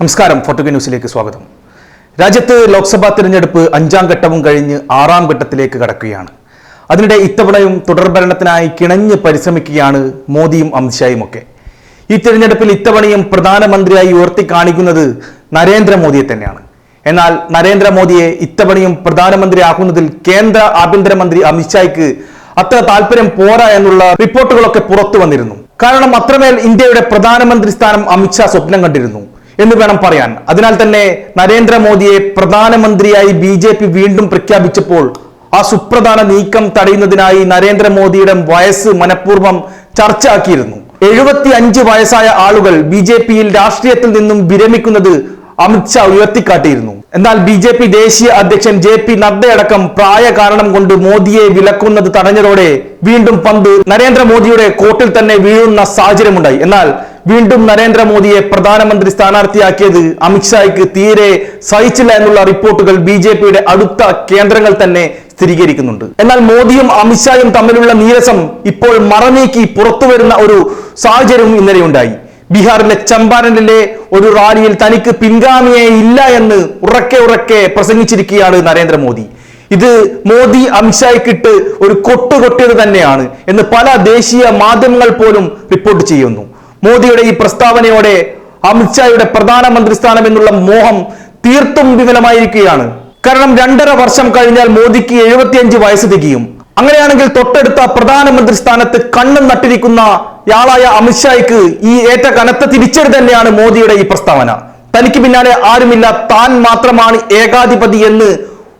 നമസ്കാരം ഫോർട്ടുഗ ന്യൂസിലേക്ക് സ്വാഗതം. രാജ്യത്ത് ലോക്സഭാ തിരഞ്ഞെടുപ്പ് അഞ്ചാം ഘട്ടവും കഴിഞ്ഞ് ആറാം ഘട്ടത്തിലേക്ക് കടക്കുകയാണ്. അതിനിടെ ഇത്തവണയും തുടർഭരണത്തിനായി കിണഞ്ഞ് പരിശ്രമിക്കുകയാണ് മോദിയും അമിത്ഷായും ഒക്കെ. ഈ തിരഞ്ഞെടുപ്പിൽ ഇത്തവണയും പ്രധാനമന്ത്രിയായി ഉയർത്തി കാണിക്കുന്നത് നരേന്ദ്രമോദിയെ തന്നെയാണ്. എന്നാൽ നരേന്ദ്രമോദിയെ ഇത്തവണയും പ്രധാനമന്ത്രിയാക്കുന്നതിൽ കേന്ദ്ര ആഭ്യന്തരമന്ത്രി അമിത്ഷായ്ക്ക് അത്ര താല്പര്യം പോരാ എന്നുള്ള റിപ്പോർട്ടുകളൊക്കെ പുറത്തു വന്നിരുന്നു. കാരണം അത്രമേൽ ഇന്ത്യയുടെ പ്രധാനമന്ത്രി സ്ഥാനം അമിത്ഷാ സ്വപ്നം കണ്ടിരുന്നു. എന്ന് വേണം പറയാൻ. അതിനാൽ തന്നെ നരേന്ദ്രമോദിയെ പ്രധാനമന്ത്രിയായി ബി ജെ പി വീണ്ടും പ്രഖ്യാപിച്ചപ്പോൾ ആ സുപ്രധാന നീക്കം തടയുന്നതിനായി നരേന്ദ്രമോദിയുടെ വയസ്സ് മനഃപൂർവം ചർച്ചയാക്കിയിരുന്നു. എഴുപത്തി അഞ്ച് വയസ്സായ ആളുകൾ ബി ജെ പിയിൽ രാഷ്ട്രീയത്തിൽ നിന്നും വിരമിക്കുന്നത് അമിത്ഷാ ഉയർത്തിക്കാട്ടിയിരുന്നു. എന്നാൽ ബി ജെ പി ദേശീയ അധ്യക്ഷൻ ജെ പി നദ്ദയടക്കം പ്രായ കാരണം കൊണ്ട് മോദിയെ വിലക്കുന്നത് തടഞ്ഞതോടെ വീണ്ടും പന്ത് നരേന്ദ്രമോദിയുടെ കോട്ടിൽ തന്നെ വീഴുന്ന സാഹചര്യമുണ്ടായി. എന്നാൽ വീണ്ടും നരേന്ദ്രമോദിയെ പ്രധാനമന്ത്രി സ്ഥാനാർത്ഥിയാക്കിയത് അമിത്ഷായ്ക്ക് തീരെ സഹിച്ചില്ല എന്നുള്ള റിപ്പോർട്ടുകൾ ബി അടുത്ത കേന്ദ്രങ്ങൾ തന്നെ സ്ഥിരീകരിക്കുന്നുണ്ട്. എന്നാൽ മോദിയും അമിത്ഷായും തമ്മിലുള്ള നീരസം ഇപ്പോൾ മറനീക്കി പുറത്തു വരുന്ന ഒരു സാഹചര്യവും ഇന്നലെ ഉണ്ടായി ബീഹാറിലെ ചമ്പാരനിലെ ഒരു റാലിയിൽ തനിക്ക് പിൻഗാമിയെ ഇല്ല എന്ന് ഉറക്കെ ഉറക്കെ പ്രസംഗിച്ചിരിക്കുകയാണ് നരേന്ദ്രമോദി. ഇത് മോദി അമിത്ഷായ്ക്കിട്ട് ഒരു കൊട്ടുകൊട്ടിയത് തന്നെയാണ് എന്ന് പല ദേശീയ മാധ്യമങ്ങൾ പോലും റിപ്പോർട്ട് ചെയ്യുന്നു. മോദിയുടെ ഈ പ്രസ്താവനയോടെ അമിത്ഷായുടെ പ്രധാനമന്ത്രി സ്ഥാനം എന്നുള്ള മോഹം തീർത്തും വിഫലമായിരിക്കുകയാണ്. കാരണം രണ്ടര വർഷം കഴിഞ്ഞാൽ മോദിക്ക് എഴുപത്തിയഞ്ച് വയസ്സ് തികയും. അങ്ങനെയാണെങ്കിൽ തൊട്ടടുത്ത പ്രധാനമന്ത്രി സ്ഥാനത്ത് കണ്ണും നട്ടിരിക്കുന്ന യാളായ അമിത്ഷായ്ക്ക് ഈ ഏറ്റ കനത്ത തിരിച്ചടി തന്നെയാണ് മോദിയുടെ ഈ പ്രസ്താവന. തനിക്ക് പിന്നാലെ ആരുമില്ല താൻ മാത്രമാണ് ഏകാധിപതി എന്ന്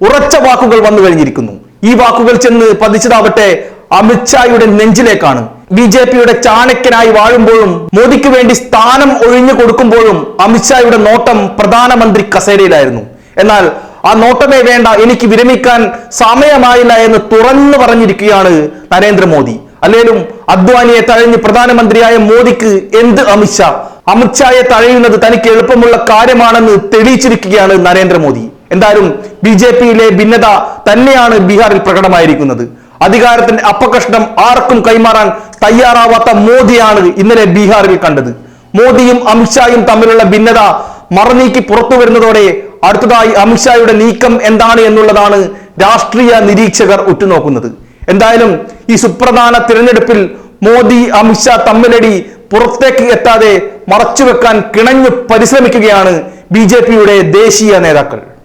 ഉറച്ച വാക്കുകൾ വന്നു കഴിഞ്ഞിരിക്കുന്നു. ഈ വാക്കുകൾ ചെന്ന് പതിച്ചതാവട്ടെ അമിത്ഷായുടെ നെഞ്ചിലേക്കാണ്. ബി ജെ പിയുടെ ചാണക്യനായി വാഴുമ്പോഴും മോദിക്ക് വേണ്ടി സ്ഥാനം ഒഴിഞ്ഞു കൊടുക്കുമ്പോഴും അമിത്ഷായുടെ നോട്ടം പ്രധാനമന്ത്രി കസേരയിലായിരുന്നു. എന്നാൽ ആ നോട്ടമേ വേണ്ട എനിക്ക് വിരമിക്കാൻ സമയമായില്ല എന്ന് തുറന്നു പറഞ്ഞിരിക്കുകയാണ് നരേന്ദ്രമോദി. അല്ലേലും അദ്വാനിയെ തഴഞ്ഞ് പ്രധാനമന്ത്രിയായ മോദിക്ക് എന്ത് അമിത്ഷാ? അമിത്ഷായെ തഴയുന്നത് തനിക്ക് എളുപ്പമുള്ള കാര്യമാണെന്ന് തെളിയിച്ചിരിക്കുകയാണ് നരേന്ദ്രമോദി. എന്തായാലും ബി ജെ പിയിലെ ഭിന്നത തന്നെയാണ് ബീഹാറിൽ പ്രകടമായിരിക്കുന്നത്. അധികാരത്തിന്റെ അപ്പകഷ്ണം ആർക്കും കൈമാറാൻ തയ്യാറാവാത്ത മോദിയാണ് ഇന്നലെ ബീഹാറിൽ കണ്ടത്. മോദിയും അമിത്ഷായും തമ്മിലുള്ള ഭിന്നത മറനീക്കി പുറത്തു വരുന്നതോടെ അടുത്തതായി അമിത്ഷായുടെ നീക്കം എന്താണ് എന്നുള്ളതാണ് രാഷ്ട്രീയ നിരീക്ഷകർ ഉറ്റുനോക്കുന്നത്. എന്തായാലും ഈ സുപ്രധാന തിരഞ്ഞെടുപ്പിൽ മോദി അമിത്ഷാ തമ്മിലടി പുറത്തേക്ക് എത്താതെ മറച്ചുവെക്കാൻ കിണഞ്ഞു പരിശ്രമിക്കുകയാണ് ബി ദേശീയ നേതാക്കൾ.